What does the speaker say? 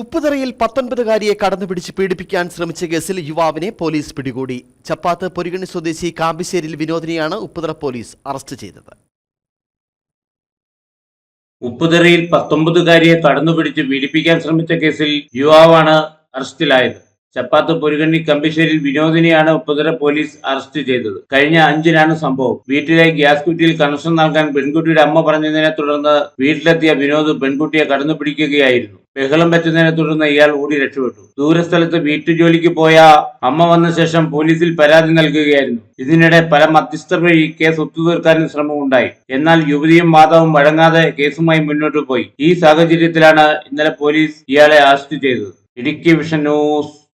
ഉപ്പുതറയിൽ പത്തൊൻപതുകാരിയെ കടന്നുപിടിച്ച് പീഡിപ്പിക്കാൻ ശ്രമിച്ച കേസിൽ യുവാവിനെ പോലീസ് പിടികൂടി. ചപ്പാത്ത് പൊരുകണി സ്വദേശി കാമ്പിശ്ശേരിൽ വിനോദിനെയാണ് ഉപ്പുതറ പോലീസ് അറസ്റ്റ് ചെയ്തത്. ഉപ്പുതറയിൽ പത്തൊമ്പതുകാരിയെ കടന്നുപിടിച്ച് പീഡിപ്പിക്കാൻ ശ്രമിച്ച കേസിൽ യുവാവാണ് അറസ്റ്റിലായത്. ചപ്പാത്ത് പൊരുകണ്ണി കമ്പിശ്ശേരിൽ വിനോദിനെയാണ് ഉപ്പുതറ പോലീസ് അറസ്റ്റ് ചെയ്തത്. കഴിഞ്ഞ അഞ്ചിനാണ് സംഭവം. വീട്ടിലെ ഗ്യാസ് കുറ്റിയിൽ കണക്ഷൻ നൽകാൻ പെൺകുട്ടിയുടെ അമ്മ പറഞ്ഞതിനെ തുടർന്ന് വീട്ടിലെത്തിയ വിനോദ് പെൺകുട്ടിയെ കടന്നു പിടിക്കുകയായിരുന്നു. ബഹളം പറ്റുന്നതിനെ തുടർന്ന് ഇയാൾ ഓടി രക്ഷപ്പെട്ടു. ദൂരസ്ഥലത്ത് വീട്ടുജോലിക്ക് പോയ അമ്മ വന്ന ശേഷം പോലീസിൽ പരാതി നൽകുകയായിരുന്നു. ഇതിനിടെ പല മധ്യസ്ഥർ വഴി കേസ് ഒത്തുതീർക്കാനും ശ്രമമുണ്ടായി. എന്നാൽ യുവതിയും മാതാവും വഴങ്ങാതെ കേസുമായി മുന്നോട്ട് പോയി. ഈ സാഹചര്യത്തിലാണ് ഇന്നലെ പോലീസ് ഇയാളെ അറസ്റ്റ് ചെയ്തത്. Idukki vision news.